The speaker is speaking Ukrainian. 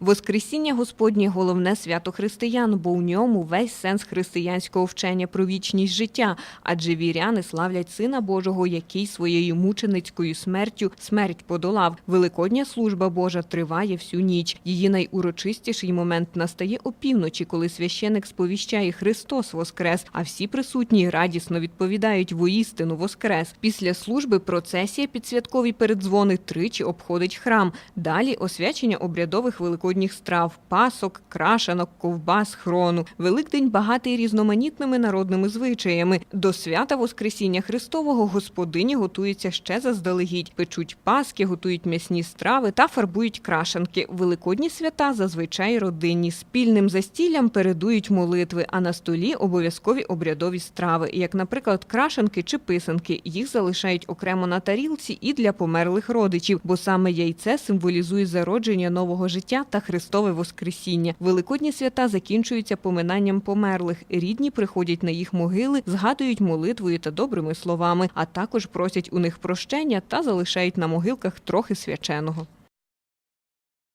Воскресіння Господнє головне свято християн, бо в ньому весь сенс християнського вчення про вічність життя, адже віряни славлять Сина Божого, який своєю мученицькою смертю смерть подолав. Великодня служба Божа триває всю ніч. Її найурочистіший момент настає опівночі, коли священик сповіщає Христос Воскрес, а всі присутні радісно відповідають воістину Воскрес. Після служби процесія під святкові передзвони тричі обходить храм. Далі освячення обрядових великодніх страв, пасок, крашанок, ковбас, хрону. Великдень багатий різноманітними народними звичаями. До свята Воскресіння Христового господині готуються ще заздалегідь. Печуть паски, готують м'ясні страви та фарбують крашанки. Великодні свята зазвичай родинні. Спільним застіллям передують молитви, а на столі обов'язкові обрядові страви, як, наприклад, крашанки чи писанки. Їх залишають окремо на тарілці і для померлих родичів, бо саме яйце символізує зародження нового життя та Христове Воскресіння. Великодні свята закінчуються поминанням померлих. Рідні приходять на їх могили, згадують молитвою та добрими словами, а також просять у них прощення та залишають на могилках трохи свяченого.